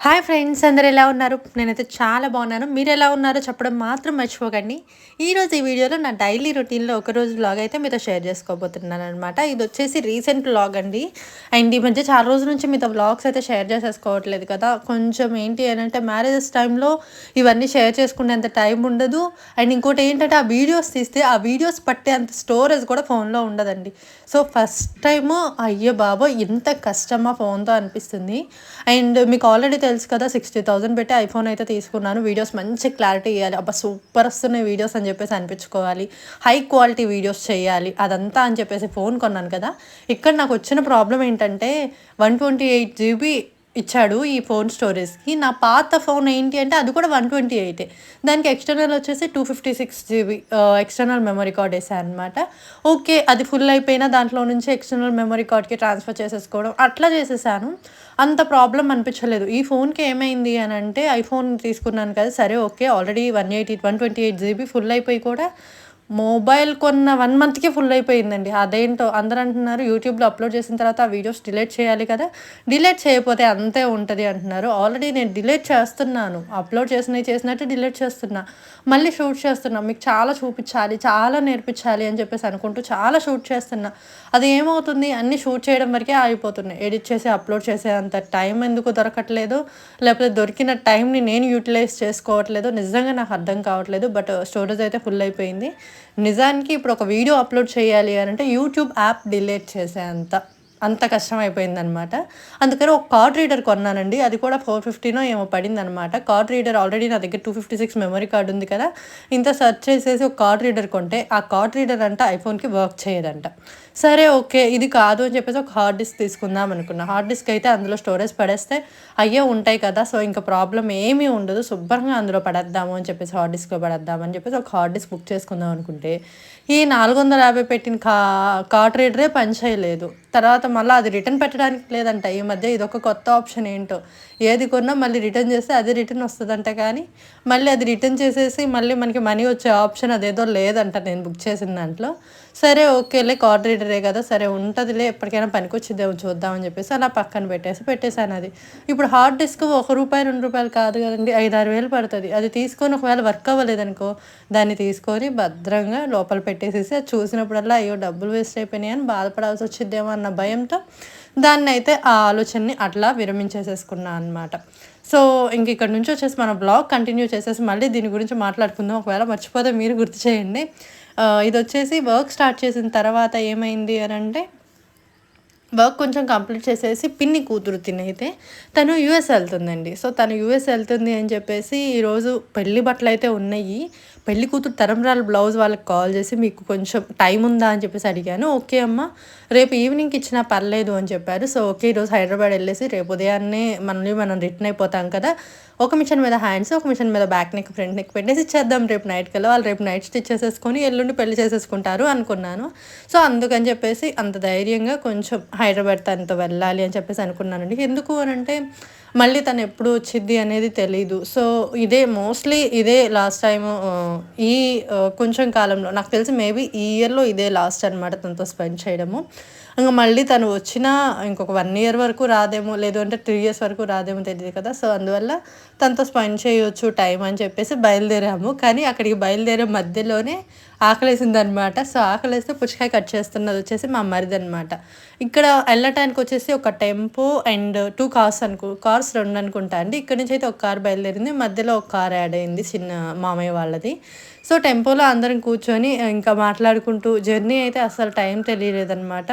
Hi friends అందరు ఎలా ఉన్నారు? నేనైతే చాలా బాగున్నాను. మీరు ఎలా ఉన్నారో చెప్పడం మాత్రం మర్చిపోకండి. ఈరోజు ఈ వీడియోలో నా డైలీ రొటీన్లో ఒక రోజు బ్లాగ్ అయితే మీతో షేర్ చేసుకోబోతున్నాను అనమాట ఇది వచ్చేసి రీసెంట్ బ్లాగ్ అండి. అండ్ ఈ మధ్య చాలా రోజుల నుంచి మీతో బ్లాగ్స్ అయితే షేర్ చేసేసుకోవట్లేదు కదా. కొంచెం ఏంటి అని అంటే మ్యారేజెస్ టైంలో ఇవన్నీ షేర్ చేసుకునేంత టైం ఉండదు. అండ్ ఇంకోటి ఏంటంటే ఆ వీడియోస్ తీస్తే ఆ వీడియోస్ పట్టే అంత స్టోరేజ్ కూడా ఫోన్లో ఉండదండి. సో ఫస్ట్ టైము అయ్యో బాబో ఇంత కష్టమా ఫోన్తో అనిపిస్తుంది. అండ్ మీకు ఆల్రెడీ తెలుసు కదా సిక్స్టీ థౌసండ్ పెట్టి ఐఫోన్ అయితే తీసుకున్నాను. వీడియోస్ మంచి క్లారిటీ ఇవ్వాలి అబ్బా సూపర్ వస్తున్నాయి వీడియోస్ అని చెప్పేసి అనిపించుకోవాలి. హై క్వాలిటీ వీడియోస్ చేయాలి. అదంతా అని చెప్పేసి ఫోన్ కొన్నాను కదా. ఇక్కడ నాకు వచ్చిన ప్రాబ్లం ఏంటంటే వన్ ట్వంటీ ఎయిట్ జీబీ ఇచ్చాడు ఈ ఫోన్ స్టోరేజ్కి. నా పాత ఫోన్ ఏంటి అంటే అది కూడా వన్ ట్వంటీ ఎయిటే. దానికి ఎక్స్టర్నల్ వచ్చేసి two fifty six GB external memory card వేసాను అనమాట ఓకే అది ఫుల్ అయిపోయినా దాంట్లో నుంచి ఎక్స్టర్నల్ మెమరీ కార్డ్కి ట్రాన్స్ఫర్ చేసేసుకోవడం అట్లా చేసేసాను. అంత ప్రాబ్లం అనిపించలేదు. ఈ ఫోన్కి ఏమైంది అని అంటే ఐఫోన్ తీసుకున్నాను కదా సరే okay already one eighty one twenty eight GB full అయిపోయి కూడా మొబైల్ కొన్న వన్ మంత్కే ఫుల్ అయిపోయిందండి. అదేంటో అందరూ అంటున్నారు యూట్యూబ్లో అప్లోడ్ చేసిన తర్వాత ఆ వీడియోస్ డిలీట్ చేయాలి కదా. డిలీట్ చేయకపోతే అంతే ఉంటుంది అంటున్నారు. ఆల్రెడీ నేను డిలీట్ చేస్తున్నాను. అప్లోడ్ చేసినవి చేసినట్టు డిలీట్ చేస్తున్నా. మళ్ళీ షూట్ చేస్తున్నా. మీకు చాలా చూపించాలి చాలా నేర్పించాలి అని చెప్పేసి అనుకుంటూ చాలా షూట్ చేస్తున్నా. అది ఏమవుతుంది? అన్నీ షూట్ చేయడం వరకే ఆగిపోతున్నాయి. ఎడిట్ చేసి అప్లోడ్ చేసే అంత టైం ఎందుకు దొరకట్లేదు? లేకపోతే దొరికిన టైంని నేను యూటిలైజ్ చేసుకోవట్లేదు. నిజంగా నాకు అర్థం కావట్లేదు. బట్ స్టోరేజ్ అయితే ఫుల్ అయిపోయింది. నిజానికి ఇప్పుడు ఒక వీడియో అప్లోడ్ చేయాలి అని అంటే యూట్యూబ్ యాప్ డిలీట్ చేసే అంత కష్టం అయిపోయిందనమాట అందుకని ఒక కార్డ్ రీడర్ కొన్నానండి. అది కూడా ఫోర్ ఫిఫ్టీనో ఏమో పడింది అనమాట కార్డ్ రీడర్ ఆల్రెడీ నా దగ్గర two fifty six memory card ఉంది కదా. ఇంత సెర్చ్ చేసేసి ఒక కార్డ్ రీడర్ కొంటే ఆ కార్డ్ రీడర్ అంట ఐఫోన్కి వర్క్ చేయదంట. సరే ఓకే. ఇది కాదు అని చెప్పేసి ఒక హార్డ్ డిస్క్ తీసుకుందాం అనుకున్నా. హార్డ్ డిస్క్ అయితే అందులో స్టోరేజ్ పడేస్తే అయ్యే ఉంటాయి కదా. సో ఇంకా ప్రాబ్లం ఏమీ ఉండదు. శుభ్రంగా అందులో పడేద్దాము అని చెప్పేసి హార్డ్ డిస్క్లో పడేద్దాం అని చెప్పేసి ఒక హార్డ్ డిస్క్ బుక్ చేసుకుందాం అనుకుంటే ఈ నాలుగు వందల యాభై పెట్టిన కా కార్ట్ రీడరే పని చేయలేదు తర్వాత మళ్ళీ అది రిటర్న్ పెట్టడానికి లేదంట. ఈ మధ్య ఇది ఒక కొత్త ఆప్షన్ ఏంటో. ఏది కొన్నా మళ్ళీ రిటర్న్ చేస్తే అది రిటర్న్ వస్తుందంట కానీ మళ్ళీ అది రిటర్న్ చేసేసి మళ్ళీ మనకి మనీ వచ్చే ఆప్షన్ అదేదో లేదంట నేను బుక్ చేసిన దాంట్లో. సరే ఓకేలే కార్డ్ రీడరే కదా సరే ఉంటుందిలే ఎప్పటికైనా పనికొచ్చిద్దేమో చూద్దామని చెప్పేసి అలా పక్కన పెట్టేసి పెట్టేశాను అది. ఇప్పుడు హార్డ్ డిస్క్ ఒక రూపాయి రెండు రూపాయలు కాదు కదండి ఐదు ఆరు వేలు పడుతుంది. అది తీసుకొని ఒకవేళ వర్క్ అవ్వలేదనుకో దాన్ని తీసుకొని భద్రంగా లోపల పెట్టి పెట్టేసేసి అది చూసినప్పుడల్లా అయ్యో డబ్బులు వేస్ట్ అయిపోయినాయి అని బాధపడాల్సి వచ్చిద్దేమో అన్న భయంతో దాన్ని అయితే ఆ ఆలోచనని అట్లా విరమించేసేసుకున్నాను అనమాట సో ఇంక ఇక్కడ నుంచి వచ్చేసి మన బ్లాగ్ కంటిన్యూ చేసేసి మళ్ళీ దీని గురించి మాట్లాడుకుందాం. ఒకవేళ మర్చిపోతే మీరు గుర్తు చేయండి. ఇది వచ్చేసి వర్క్ స్టార్ట్ చేసిన తర్వాత ఏమైంది అని అంటే వర్క్ కొంచెం కంప్లీట్ చేసేసి పిన్ని కూతురు తినైతే తను యూఎస్ వెళ్తుందండి. సో తను యూఎస్ వెళ్తుంది అని చెప్పేసి ఈరోజు పెళ్ళి బట్టలు అయితే ఉన్నాయి. పెళ్ళి కూతురు తరంరాల బ్లౌజ్ వాళ్ళకి కాల్ చేసి మీకు కొంచెం టైం ఉందా అని చెప్పేసి అడిగాను. ఓకే అమ్మ రేపు ఈవినింగ్కి ఇచ్చినా పర్లేదు అని చెప్పారు. సో ఓకే ఈరోజు హైదరాబాద్ వెళ్ళేసి రేపు ఉదయాన్నే మనల్ని మనం రిటర్న్ అయిపోతాం కదా. ఒక మిషన్ మీద హ్యాండ్స్ ఒక మిషన్ మీద బ్యాక్ నెక్ ఫ్రంట్ నెక్ పెట్టేసి ఇచ్చేద్దాం రేపు నైట్ కల్లా. వాళ్ళు రేపు నైట్ స్టిచ్ చేసేసుకొని ఎల్లుండి పెళ్ళి చేసేసుకుంటారు అనుకున్నాను. సో అందుకని చెప్పేసి అంత ధైర్యంగా కొంచెం హైదరాబాద్ తనతో వెళ్ళాలి అని చెప్పేసి అనుకున్నానండి. ఎందుకు అని అంటే మళ్ళీ తను ఎప్పుడు వచ్చింది అనేది తెలీదు. సో ఇదే మోస్ట్లీ ఇదే లాస్ట్ టైం ఈ కొంచెం కాలంలో నాకు తెలిసి మేబీ ఈ ఇయర్లో ఇదే లాస్ట్ అనమాట తనతో స్పెండ్ చేయడము. ఇంకా మళ్ళీ తను వచ్చినా ఇంకొక వన్ ఇయర్ వరకు రాదేమో లేదు అంటే త్రీ ఇయర్స్ వరకు రాదేమో తెలియదు కదా. సో అందువల్ల తనతో స్పెండ్ చేయొచ్చు టైం అని చెప్పేసి బయలుదేరాము. కానీ అక్కడికి బయలుదేరే మధ్యలోనే ఆకలేసింది అనమాట సో ఆకలేస్తే పుచ్చకాయ కట్ చేస్తున్నది వచ్చేసి మా మరిది అనమాట ఇక్కడ వెళ్ళటానికి వచ్చేసి ఒక టెంపో అండ్ టూ కార్స్ అనుకో కార్స్ రెండు అనుకుంటా అండి. ఇక్కడ నుంచి అయితే ఒక కార్ బయలుదేరింది. మధ్యలో ఒక కార్ యాడ్ అయింది చిన్న మామయ్య వాళ్ళది. సో టెంపోలో అందరం కూర్చొని ఇంకా మాట్లాడుకుంటూ జర్నీ అయితే అసలు టైం తెలియలేదన్నమాట.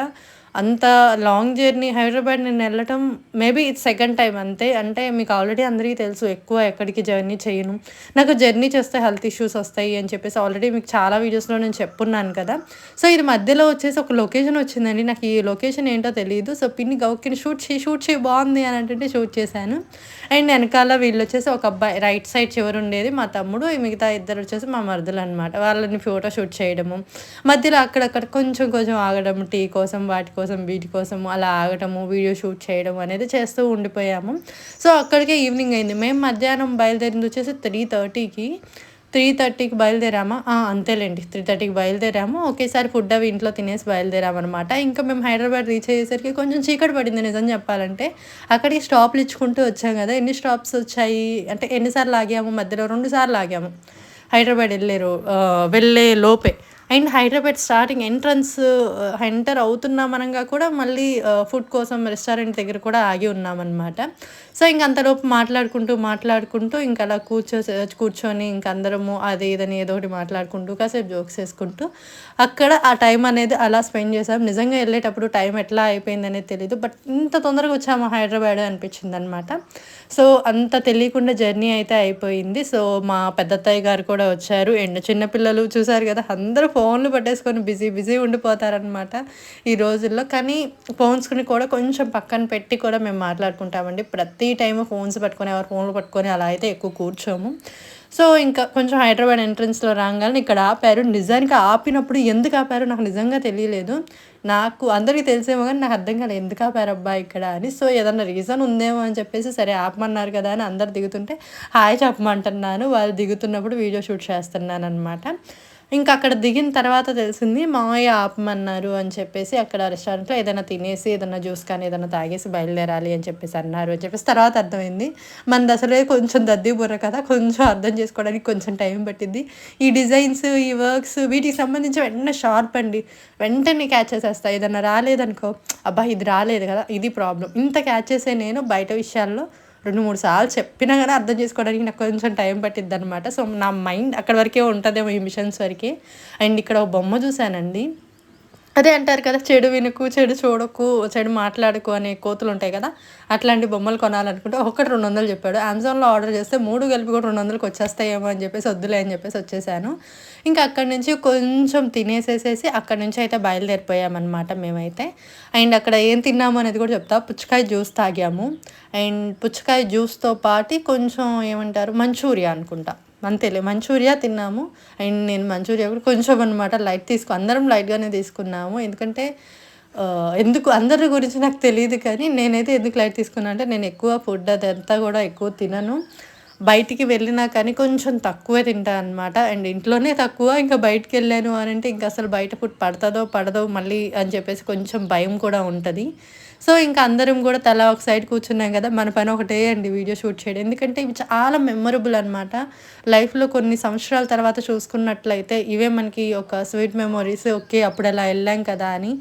అంత లాంగ్ జర్నీ హైదరాబాద్ నేను వెళ్ళటం మేబీ ఇట్స్ సెకండ్ టైం అంతే. అంటే మీకు ఆల్రెడీ అందరికీ తెలుసు ఎక్కువ ఎక్కడికి జర్నీ చేయను. నాకు జర్నీ చేస్తే హెల్త్ ఇష్యూస్ వస్తాయి అని చెప్పేసి ఆల్రెడీ మీకు చాలా వీడియోస్లో నేను చెప్పున్నాను కదా. సో ఇది మధ్యలో వచ్చేసి ఒక లొకేషన్ వచ్చిందండి. నాకు ఈ లొకేషన్ ఏంటో తెలియదు సో పిన్ని గౌకిని షూట్ చేయి షూట్ చేయి బాగుంది అని అంటే షూట్ చేశాను. అండ్ వెనకాల వీళ్ళు వచ్చేసి ఒక అబ్బాయి రైట్ సైడ్ చివరి ఉండేది మా తమ్ముడు. మిగతా ఇద్దరు వచ్చేసి మా మరదలు అనమాట వాళ్ళని ఫోటో షూట్ చేయడము. మధ్యలో అక్కడక్కడ కొంచెం కొంచెం ఆగడం టీ కోసం వాటి కోసం కోసం వీటి కోసం అలా ఆగటము వీడియో షూట్ చేయడం అనేది చేస్తూ ఉండిపోయాము. సో అక్కడికే ఈవినింగ్ అయింది. మేము మధ్యాహ్నం బయలుదేరింది వచ్చేసి త్రీ థర్టీకి త్రీ థర్టీకి బయలుదేరామా? అంతేలేండి. త్రీ థర్టీకి బయలుదేరాము. ఒకేసారి ఫుడ్ అవి ఇంట్లో తినేసి బయలుదేరామన్నమాట. ఇంకా మేము హైదరాబాద్ రీచ్ అయ్యేసరికి కొంచెం చీకటి పడింది నిజం చెప్పాలంటే. అక్కడికి స్టాప్లు ఇచ్చుకుంటూ వచ్చాం కదా. ఎన్ని స్టాప్స్ వచ్చాయి? అంటే ఎన్నిసార్లు ఆగాము? మధ్యలో రెండు సార్లు ఆగాము. హైదరాబాద్ వెళ్ళారు వెళ్ళే లోపే. And Hyderabad starting entrance enter అవుతున్నామనగా కూడా మళ్ళీ ఫుడ్ కోసం రెస్టారెంట్ దగ్గర కూడా ఆగి ఉన్నామన్నమాట. సో ఇంక అంతలోపు మాట్లాడుకుంటూ మాట్లాడుకుంటూ ఇంకా అలా కూర్చో కూర్చొని ఇంక అందరము అది ఇదని ఏదో ఒకటి మాట్లాడుకుంటూ కాసేపు జోక్స్ వేసుకుంటూ అక్కడ ఆ టైం అనేది అలా స్పెండ్ చేసాం. నిజంగా వెళ్ళేటప్పుడు టైం ఎట్లా అయిపోయింది అనేది తెలియదు బట్ ఇంత తొందరగా వచ్చాము హైదరాబాద్ అనిపించింది అనమాట సో అంత తెలియకుండా జర్నీ అయితే అయిపోయింది. సో మా పెద్దత్తయ్య గారు కూడా వచ్చారు. అండ్ చిన్నపిల్లలు చూసారు కదా అందరూ ఫోన్లు పట్టేసుకొని బిజీ బిజీ ఉండిపోతారనమాట ఈ రోజుల్లో. కానీ ఫోన్స్ని కూడా కొంచెం పక్కన పెట్టి కూడా మేము మాట్లాడుకుంటామండి. ప్రతి టైము ఫోన్స్ పట్టుకొని ఎవరు ఫోన్లు పట్టుకొని అలా అయితే ఎక్కువ కూర్చోము. సో ఇంకా కొంచెం హైదరాబాద్ ఎంట్రన్స్లో రాగానే ఇక్కడ ఆపారు. నిజానికి ఆపినప్పుడు ఎందుకు ఆపారు నాకు నిజంగా తెలియలేదు. నాకు అందరికీ తెలిసేమో కానీ నాకు అర్థం కాలేదు ఎందుకు ఆపారు అబ్బాయి ఇక్కడ అని. సో ఏదన్నా రీజన్ ఉందేమో అని చెప్పేసి సరే ఆపమన్నారు కదా అని అందరు దిగుతుంటే హాయ్ చెప్పమంటున్నాను. వాళ్ళు దిగుతున్నప్పుడు వీడియో షూట్ చేస్తున్నాను అనమాట ఇంకా అక్కడ దిగిన తర్వాత తెలిసింది మామయ్య ఆపమన్నారు అని చెప్పేసి అక్కడ రెస్టారెంట్లో ఏదైనా తినేసి ఏదైనా జ్యూస్ కానీ ఏదైనా తాగేసి బయలుదేరాలి అని చెప్పేసి అన్నారు అని చెప్పేసి తర్వాత అర్థమైంది. మనది అసలే కొంచెం దద్ది బుర్ర కదా కొంచెం అర్థం చేసుకోవడానికి కొంచెం టైం పట్టింది ఈ డిజైన్స్ ఈ వర్క్స్ వీటికి సంబంధించి వెంటనే షార్ప్ అండి. వెంటనే క్యాచ్ చేసేస్తా. ఏదైనా రాలేదనుకో అబ్బా ఇది రాలేదు కదా ఇది ప్రాబ్లం. ఇంత క్యాచ్ చేసే నేను బయట విషయాల్లో రెండు మూడు సార్లు చెప్పినా కానీ అర్థం చేసుకోవడానికి నాకు కొంచెం టైం పట్టిద్ది అనమాట సో నా మైండ్ అక్కడ వరకే ఉంటుందేమో ఈ మిషన్స్ వరకే. అండ్ ఇక్కడ ఒక బొమ్మ చూశానండి. అదే అంటారు కదా చెడు వినుకు చెడు చూడకు చెడు మాట్లాడుకు అనే కోతులు ఉంటాయి కదా అట్లాంటి బొమ్మలు కొనాలనుకుంటే ఒకటి రెండు వందలు చెప్పాడు. అమెజాన్లో ఆర్డర్ చేస్తే మూడు కలిపి కూడా రెండు వందలకి వచ్చేస్తాయేమో అని చెప్పేసి వద్దులే అని చెప్పేసి వచ్చేసాను. ఇంకా అక్కడి నుంచి కొంచెం తినేసేసేసి అక్కడి నుంచి అయితే బయలుదేరిపోయామన్నమాట మేమైతే. అండ్ అక్కడ ఏం తిన్నాము అనేది కూడా చెప్తా. పుచ్చకాయ జ్యూస్ తాగాము. అండ్ పుచ్చకాయ జ్యూస్తో పాటు కొంచెం ఏమంటారు మంచూరియా అనుకుంటా. అంతేలే మంచూరియా తిన్నాము. అండ్ నేను మంచూరియా కూడా కొంచెం అనమాట లైట్ తీసుకు అందరం లైట్గానే తీసుకున్నాము. ఎందుకంటే ఎందుకు అందరి గురించి నాకు తెలియదు కానీ నేనైతే ఎందుకు లైట్ తీసుకున్నా అంటే నేను ఎక్కువ ఫుడ్ అదంతా కూడా ఎక్కువ తినను. బయటికి వెళ్ళినా కానీ కొంచెం తక్కువే తింటా అనమాట అండ్ ఇంట్లోనే తక్కువ ఇంకా బయటికి వెళ్ళాను అని అంటే ఇంకా అసలు బయట ఫుడ్ పడుతుందో పడదో మళ్ళీ అని చెప్పేసి కొంచెం భయం కూడా ఉంటుంది. సో ఇంకా అందరం కూడా తల ఒక సైడ్ కూర్చున్నాం కదా మన పని ఒకటే అండి వీడియో షూట్ చేయడం. ఎందుకంటే ఇవి చాలా మెమొరబుల్ అనమాట లైఫ్లో కొన్ని సంవత్సరాల తర్వాత చూసుకున్నట్లయితే ఇవే మనకి ఒక స్వీట్ మెమొరీస్ ఓకే అప్పుడు అలా వెళ్ళాం కదా అని.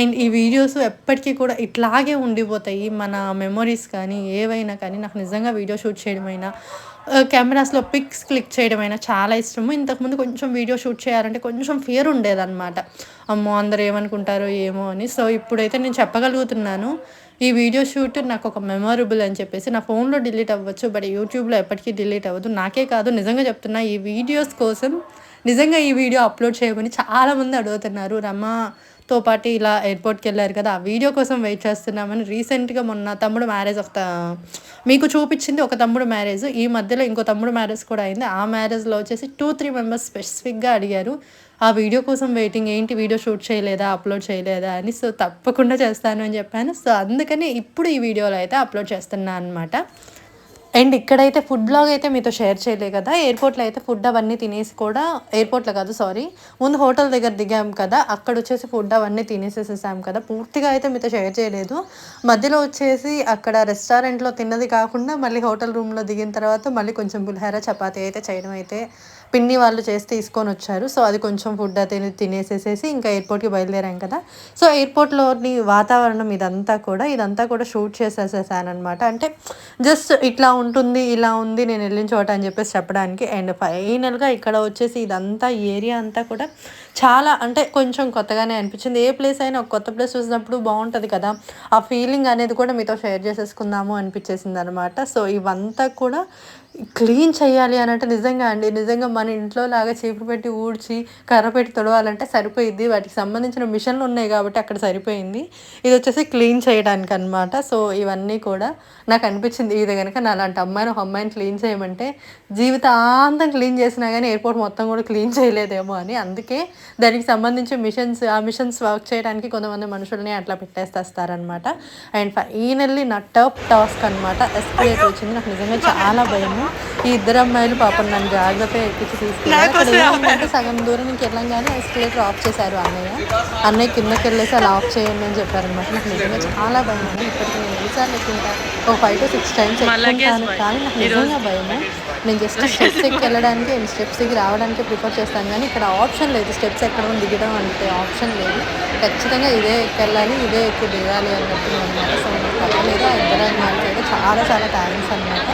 అండ్ ఈ వీడియోస్ ఎప్పటికీ కూడా ఇట్లాగే ఉండిపోతాయి. మన మెమొరీస్ కానీ ఏవైనా కానీ నాకు నిజంగా వీడియో షూట్ చేయడమైనా కెమెరాస్లో పిక్స్ క్లిక్ చేయడం అయినా చాలా ఇష్టము. ఇంతకుముందు కొంచెం వీడియో షూట్ చేయాలంటే కొంచెం ఫియర్ ఉండేదన్నమాట. అమ్మో అందరు ఏమనుకుంటారో ఏమో అని. సో ఇప్పుడైతే నేను చెప్పగలుగుతున్నాను. ఈ వీడియో షూట్ నాకు ఒక మెమొరబుల్ అని చెప్పేసి నా ఫోన్లో డిలీట్ అవ్వచ్చు బట్ యూట్యూబ్లో ఎప్పటికీ డిలీట్ అవ్వదు. నాకే కాదు నిజంగా చెప్తున్నా ఈ వీడియోస్ కోసం నిజంగా ఈ వీడియో అప్లోడ్ చేయమని చాలామంది అడుగుతున్నారు. తో పాటు ఇలా ఎయిర్పోర్ట్కి వెళ్ళారు కదా ఆ వీడియో కోసం వెయిట్ చేస్తున్నామని రీసెంట్గా మొన్న తమ్ముడు మ్యారేజ్ ఒక మీకు చూపించింది ఒక తమ్ముడు మ్యారేజ్ ఈ మధ్యలో ఇంకో తమ్ముడు మ్యారేజ్ కూడా అయింది. ఆ మ్యారేజ్లో వచ్చేసి టూ త్రీ మెంబర్స్ స్పెసిఫిక్గా అడిగారు ఆ వీడియో కోసం వెయిటింగ్ ఏంటి? వీడియో షూట్ చేయలేదా? అప్లోడ్ చేయలేదా? అని. సో తప్పకుండా చేస్తాను అని చెప్పాను. సో అందుకని ఇప్పుడు ఈ వీడియోలో అయితే అప్లోడ్ చేస్తున్నాను అనమాట అండ్ ఇక్కడైతే ఫుడ్ బ్లాగ్ అయితే మీతో షేర్ చేయలే కదా. ఎయిర్పోర్ట్లో అయితే ఫుడ్ అవన్నీ తినేసి కూడా ఎయిర్పోర్ట్లో కాదు సారీ ముందు హోటల్ దగ్గర దిగాం కదా. అక్కడ వచ్చేసి ఫుడ్ అవన్నీ తినేసేసేసాం కదా. పూర్తిగా అయితే మీతో షేర్ చేయలేదు. మధ్యలో వచ్చేసి అక్కడ రెస్టారెంట్లో తిన్నది కాకుండా మళ్ళీ హోటల్ రూమ్లో దిగిన తర్వాత మళ్ళీ కొంచెం పులిహార చపాతీ అయితే చేయడం అయితే పిన్ని వాళ్ళు చేసి తీసుకొని వచ్చారు సో అది కొంచెం ఫుడ్ అయితే తినేసేసేసి ఇంకా ఎయిర్పోర్ట్కి బయలుదేరాం కదా. సో ఎయిర్పోర్ట్లోని వాతావరణం ఇదంతా కూడా ఇదంతా కూడా షూట్ చేసేసేసానమాట అంటే జస్ట్ ఇట్లా ఉంటుంది ఇలా ఉంది నేను వెళ్ళిన చోట అని చెప్పేసి చెప్పడానికి. అండ్ ఫైనల్గా ఇక్కడ వచ్చేసి ఇదంతా ఏరియా అంతా కూడా చాలా అంటే కొంచెం కొత్తగానే అనిపించింది. ఏ ప్లేస్ అయినా ఒక కొత్త ప్లేస్ చూసినప్పుడు బాగుంటుంది కదా. ఆ ఫీలింగ్ అనేది కూడా మీతో షేర్ చేసేసుకుందాము అనిపించేసింది అనమాట సో ఇవంతా కూడా క్లీన్ చేయాలి అని అంటే నిజంగా అండి. నిజంగా మన ఇంట్లో లాగా చీపురు పెట్టి ఊడ్చి కర్ర పెట్టి తొడవాలంటే సరిపోయింది వాటికి సంబంధించిన మిషన్లు ఉన్నాయి కాబట్టి అక్కడ సరిపోయింది. ఇది వచ్చేసి క్లీన్ చేయడానికి అనమాట సో ఇవన్నీ కూడా నాకు అనిపించింది. ఇది కనుక నా అలాంటి అమ్మాయిని ఒక అమ్మాయిని క్లీన్ చేయమంటే జీవితాంతం క్లీన్ చేసినా కానీ ఎయిర్పోర్ట్ మొత్తం కూడా క్లీన్ చేయలేదేమో అని. అందుకే దానికి సంబంధించి మిషన్స్ ఆ మిషన్స్ వర్క్ చేయడానికి కొంతమంది మనుషుల్ని అట్లా పెట్టేస్తారనమాట అండ్ ఫైనల్లీ నా టర్ప్ టాస్క్ అనమాట ఎస్కలేటర్ వచ్చింది. నాకు నిజంగా చాలా భయం భయము ఈ ఇద్దరు అమ్మాయిలు పాపం నన్ను జాగ్రత్త ఎక్కించి ఏమైందంటే సగం దూరం నీకు వెళ్ళంగానే ఎస్కలేటర్ ఆఫ్ చేశారు అన్నయ్య. అన్నయ్య కిందకి వెళ్ళేసి అలా ఆఫ్ చేయండి అని చెప్పారనమాట నాకు నిజంగా చాలా భయం అండి. ఇప్పటికి నేను ఎన్నిసార్లు ఎక్కుంటా? ఒక ఫైవ్ టు సిక్స్ టైమ్స్ ఎక్కుంటాను. కానీ నాకు నిజంగా భయము. నేను జస్ట్ స్టెప్స్ ఎక్కి వెళ్ళడానికి స్టెప్స్ దిగి రావడానికి ప్రిఫర్ చేస్తాను. కానీ ఇక్కడ ఆప్షన్ లేదు. స్టెప్స్ ఎక్కడం దిగడం అంటే ఆప్షన్ లేదు. ఖచ్చితంగా ఇదే ఎక్కెళ్ళాలి ఇదే ఎక్కి దిగాలి అన్నట్టు అనమాట సో నాకు తప్పలేదు ఆ అయితే చాలా చాలా థ్యాంక్స్ అనమాట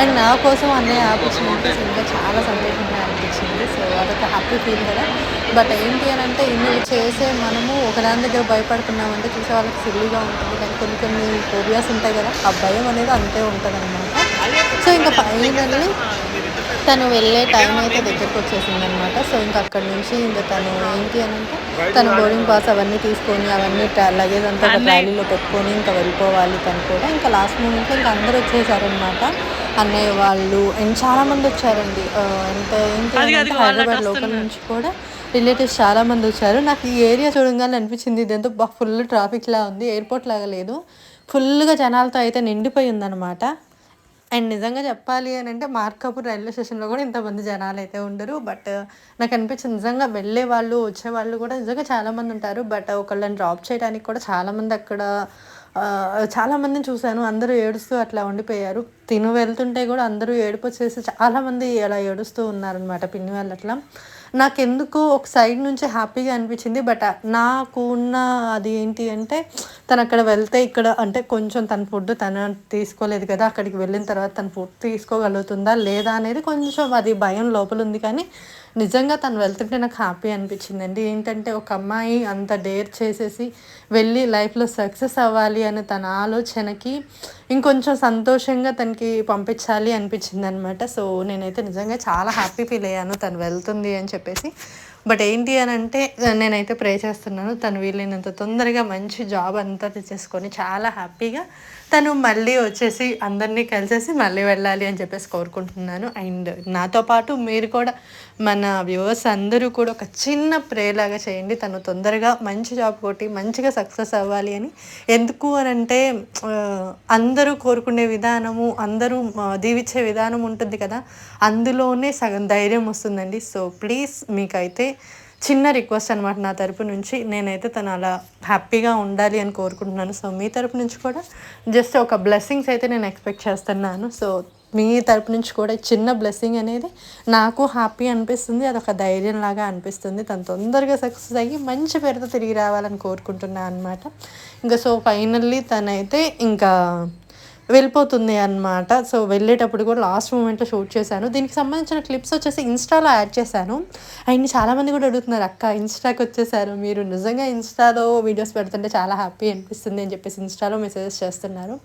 అండ్ నా కోసం అన్నయ్య ఆపర్చునిటీస్ ఇంకా చాలా సంతోషంగా అనిపించింది. సో అదొక హ్యాపీ ఫీల్ కదా. బట్ ఏంటి అని అంటే ఇన్ని చేసే మనము ఒకదాని దగ్గర భయపడుతున్నామంటే చూసే వాళ్ళకి సిల్లీగా ఉంటుంది. కానీ కొన్ని కొన్ని ఫోబియాస్ ఉంటాయి కదా ఆ భయం అనేది అంతే ఉంటుంది అనమాట సో ఇంకా ఫైనల్లీ తను వెళ్ళే టైం అయితే దగ్గరకు వచ్చేసింది అనమాట సో ఇంకా అక్కడి నుంచి ఇంకా తను ఏంటి అని అంటే తను బోర్డింగ్ పాస్ అవన్నీ తీసుకొని అవన్నీ లగేజ్ అంతా ఒక ట్రాలీలో పెట్టుకొని ఇంకా వెళ్ళిపోవాలి తను కూడా. ఇంకా లాస్ట్ మూమెంట్లో ఇంకా అందరూ వచ్చేసారనమాట. అన్నయ్య వాళ్ళు అండ్ చాలా మంది వచ్చారండి ఎంత ఏంటి అంటే హైదరాబాద్ లోకల్ నుంచి కూడా రిలేటివ్స్ చాలా మంది వచ్చారు. నాకు ఈ ఏరియా చూడగానే అనిపించింది ఇదంతా బాగా ఫుల్ ట్రాఫిక్ లా ఉంది. ఎయిర్పోర్ట్ లాగా లేదు. ఫుల్గా జనాలతో అయితే నిండిపోయి ఉందన్నమాట అండ్ నిజంగా చెప్పాలి అని అంటే మార్కాపూర్ రైల్వే స్టేషన్లో కూడా ఇంతమంది జనాలు అయితే ఉండరు. బట్ నాకు అనిపించింది నిజంగా వెళ్ళే వాళ్ళు వచ్చే వాళ్ళు కూడా నిజంగా చాలామంది ఉంటారు. బట్ ఒకళ్ళని డ్రాప్ చేయడానికి కూడా చాలామంది అక్కడ చాలామందిని చూశాను. అందరూ ఏడుస్తూ అట్లా ఉండిపోయారు. తిను వెళ్తుంటే కూడా అందరూ ఏడుపు వచ్చేసి చాలామంది అలా ఏడుస్తూ ఉన్నారనమాట పిన్ని వాళ్ళు అట్లా నాకెందుకో ఒక సైడ్ నుంచి హ్యాపీగా అనిపించింది బట్ నాకు ఉన్న అది ఏంటి అంటే తను అక్కడ వెళ్తే ఇక్కడ అంటే కొంచెం తన ఫుడ్ తను తీసుకోలేదు కదా అక్కడికి వెళ్ళిన తర్వాత తన ఫుడ్ తీసుకోగలుగుతుందా లేదా అనేది కొంచెం అది భయం లోపల ఉంది కానీ నిజంగా తను వెళ్తుంటే నాకు హ్యాపీ అనిపించిందండి. ఏంటంటే ఒక అమ్మాయి అంత డేర్ చేసేసి వెళ్ళి లైఫ్లో సక్సెస్ అవ్వాలి అనే తన ఆలోచనకి ఇంకొంచెం సంతోషంగా తనకి పంపించాలి అనిపించింది అనమాట సో నేనైతే నిజంగా చాలా హ్యాపీ ఫీల్ అయ్యాను తను వెళ్తుంది అని చెప్పేసి. బట్ ఏంటి అని అంటే నేనైతే ప్రే చేస్తున్నాను. తను వీలైనంత తొందరగా మంచి జాబ్ అంతా తెచ్చేసుకొని చాలా హ్యాపీగా తను మళ్ళీ వచ్చేసి అందరినీ కలిసేసి మళ్ళీ వెళ్ళాలి అని చెప్పేసి కోరుకుంటున్నాను. అండ్ నాతో పాటు మీరు కూడా మన వ్యూవర్స్ అందరూ కూడా ఒక చిన్న ప్రేలాగా చేయండి. తను తొందరగా మంచి జాబ్ కొట్టి మంచిగా సక్సెస్ అవ్వాలి అని. ఎందుకు అని అంటే అందరూ కోరుకునే విధానము అందరూ ఆ, దీవించే విధానం ఉంటుంది కదా. అందులోనే సగం ధైర్యం వస్తుందండి. సో ప్లీజ్ మీకైతే చిన్న రిక్వెస్ట్ అనమాట నా తరపు నుంచి. నేనైతే తను అలా హ్యాపీగా ఉండాలి అని కోరుకుంటున్నాను. సో మీ తరపు నుంచి కూడా జస్ట్ ఒక బ్లెస్సింగ్స్ అయితే నేను ఎక్స్పెక్ట్ చేస్తున్నాను. సో మీ తరపు నుంచి కూడా చిన్న బ్లెస్సింగ్ అనేది నాకు హ్యాపీ అనిపిస్తుంది. అదొక ధైర్యం లాగా అనిపిస్తుంది. తను తొందరగా సక్సెస్ అయ్యి మంచి పేరుతో తిరిగి రావాలని కోరుకుంటున్నాను అనమాట ఇంకా సో ఫైనల్లీ తనైతే ఇంకా వెళ్ళిపోతుంది అనమాట సో వెళ్ళేటప్పుడు కూడా లాస్ట్ మూమెంట్లో షూట్ చేశాను. దీనికి సంబంధించిన క్లిప్స్ వచ్చేసి ఇన్స్టాలో యాడ్ చేశాను. అండ్ చాలామంది కూడా అడుగుతున్నారు అక్క ఇన్స్టాకి వచ్చేసారు. మీరు నిజంగా ఇన్స్టాలో వీడియోస్ పెడుతుంటే చాలా హ్యాపీ అనిపిస్తుంది అని చెప్పేసి ఇన్స్టాలో మెసేజెస్ చేస్తున్నారు.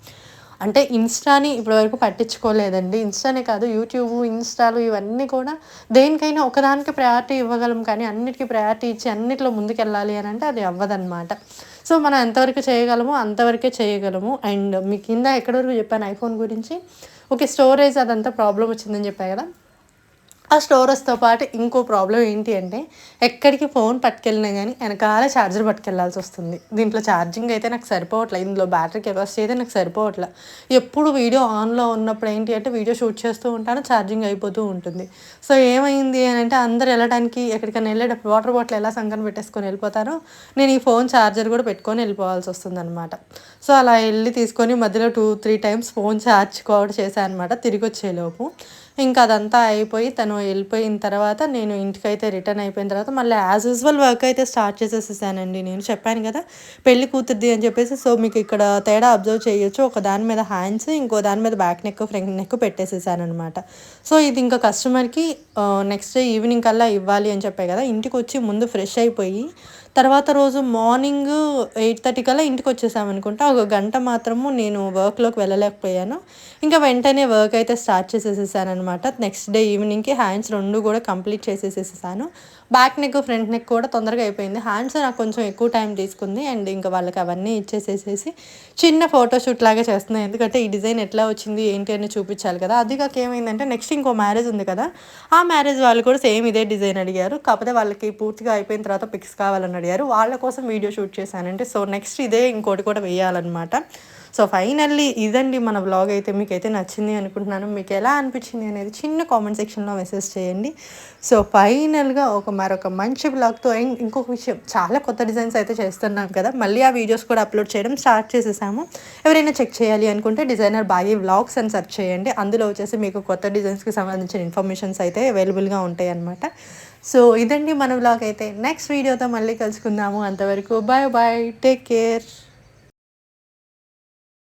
అంటే ఇన్స్టాని ఇప్పటివరకు పట్టించుకోలేదండి. ఇన్స్టానే కాదు యూట్యూబ్ ఇన్స్టాలు ఇవన్నీ కూడా దేనికైనా ఒకదానికి ప్రయారిటీ ఇవ్వగలం కానీ అన్నిటికీ ప్రయారిటీ ఇచ్చి అన్నిట్లో ముందుకెళ్ళాలి అని అంటే అది అవ్వదన్నమాట. సో మనం ఎంతవరకు చేయగలమో అంతవరకే చేయగలము. అండ్ మీ కింద ఎక్కడి వరకు చెప్పాను ఐఫోన్ గురించి? ఓకే స్టోరేజ్ అదంతా ప్రాబ్లం వచ్చిందని చెప్పాను కదా. ఆ స్టోరేజ్తో పాటు ఇంకో ప్రాబ్లం ఏంటి అంటే ఎక్కడికి ఫోన్ పట్టుకెళ్ళినా కానీ వెనకాల ఛార్జర్ పట్టుకెళ్ళాల్సి వస్తుంది. దీంట్లో ఛార్జింగ్ అయితే నాకు సరిపోవట్లేదు ఇందులో బ్యాటరీ కెపాసిటీ అయితే నాకు సరిపోవట్లే. ఎప్పుడు వీడియో ఆన్లో ఉన్నప్పుడు ఏంటి అంటే వీడియో షూట్ చేస్తూ ఉంటాను ఛార్జింగ్ అయిపోతూ ఉంటుంది. సో ఏమైంది అని అంటే అందరు వెళ్ళడానికి ఎక్కడికైనా వెళ్ళేటప్పుడు వాటర్ బాటిల్ ఎలా సంకన పెట్టేసుకొని వెళ్ళిపోతారో నేను ఈ ఫోన్ ఛార్జర్ కూడా పెట్టుకొని వెళ్ళిపోవాల్సి వస్తుంది అనమాట సో అలా వెళ్ళి తీసుకొని మధ్యలో two three times phone charge కూడా చేశాను అనమాట తిరిగి వచ్చేలోపు ఇంకా అదంతా అయిపోయి తను వెళ్ళిపోయిన తర్వాత నేను ఇంటికైతే రిటర్న్ అయిపోయిన తర్వాత మళ్ళీ యాజ్ యూజువల్ వర్క్ అయితే స్టార్ట్ చేసేసేసానండి. నేను చెప్పాను కదా పెళ్ళి కూతుర్ది అని చెప్పేసి సో మీకు ఇక్కడ తేడా అబ్జర్వ్ చేయొచ్చు. ఒక దాని మీద హ్యాండ్స్ ఇంకో దాని మీద బ్యాక్ నెక్ ఫ్రంట్ నెక్ పెట్టేసేసాను అనమాట సో ఇది ఇంకా కస్టమర్కి నెక్స్ట్ డే ఈవినింగ్ కల్లా ఇవ్వాలి అని చెప్పాయి కదా ఇంటికి వచ్చి ముందు ఫ్రెష్ అయిపోయి తర్వాత రోజు మార్నింగ్ ఎయిట్ థర్టీ కల్లా ఇంటికి వచ్చేసామనుకుంటా ఒక గంట మాత్రము నేను వర్క్లోకి వెళ్ళలేకపోయాను. ఇంకా వెంటనే వర్క్ అయితే స్టార్ట్ చేసేసేసాను అనమాట నెక్స్ట్ డే ఈవినింగ్కి హ్యాండ్స్ రెండు కూడా కంప్లీట్ చేసేసేసాను. బ్యాక్ నెక్ ఫ్రంట్ నెక్ కూడా తొందరగా అయిపోయింది. హ్యాండ్స్ నాకు కొంచెం ఎక్కువ టైం తీసుకుంది. అండ్ ఇంకా వాళ్ళకి అవన్నీ ఇచ్చేసేసేసి చిన్న ఫోటోషూట్ లాగా చేస్తున్నాయి. ఎందుకంటే ఈ డిజైన్ ఎట్లా వచ్చింది ఏంటి అని చూపించాలి కదా. అది కాక ఏమైందంటే నెక్స్ట్ ఇంకో మ్యారేజ్ ఉంది కదా. ఆ మ్యారేజ్ వాళ్ళు కూడా సేమ్ ఇదే డిజైన్ అడిగారు. కాకపోతే వాళ్ళకి పూర్తిగా అయిపోయిన తర్వాత పిక్స్ కావాలని అడిగారు. వాళ్ళ కోసం వీడియో షూట్ చేశానంటే సో నెక్స్ట్ ఇదే ఇంకోటి కూడా వేయాలన్నమాట. సో ఫైనల్లీ ఇదండి మన బ్లాగ్ అయితే మీకైతే నచ్చింది అనుకుంటున్నాను. మీకు ఎలా అనిపించింది అనేది చిన్న కామెంట్ సెక్షన్లో మెసేజ్ చేయండి. సో ఫైనల్గా ఒక మరొక మంచి బ్లాగ్తో ఇంకొక విషయం చాలా కొత్త డిజైన్స్ అయితే చేస్తున్నాం కదా. మళ్ళీ ఆ వీడియోస్ కూడా అప్లోడ్ చేయడం స్టార్ట్ చేసేసాము. ఎవరైనా చెక్ చేయాలి అనుకుంటే డిజైనర్ బాగి వ్లాగ్స్ అని సెర్చ్ చేయండి. అందులో వచ్చేసి మీకు కొత్త డిజైన్స్కి సంబంధించిన ఇన్ఫర్మేషన్స్ అయితే అవైలబుల్గా ఉంటాయి అనమాట సో ఇదండి మన వ్లాగ్ అయితే. నెక్స్ట్ వీడియోతో మళ్ళీ కలుసుకుందాము. అంతవరకు బాయ్ బాయ్ టేక్ కేర్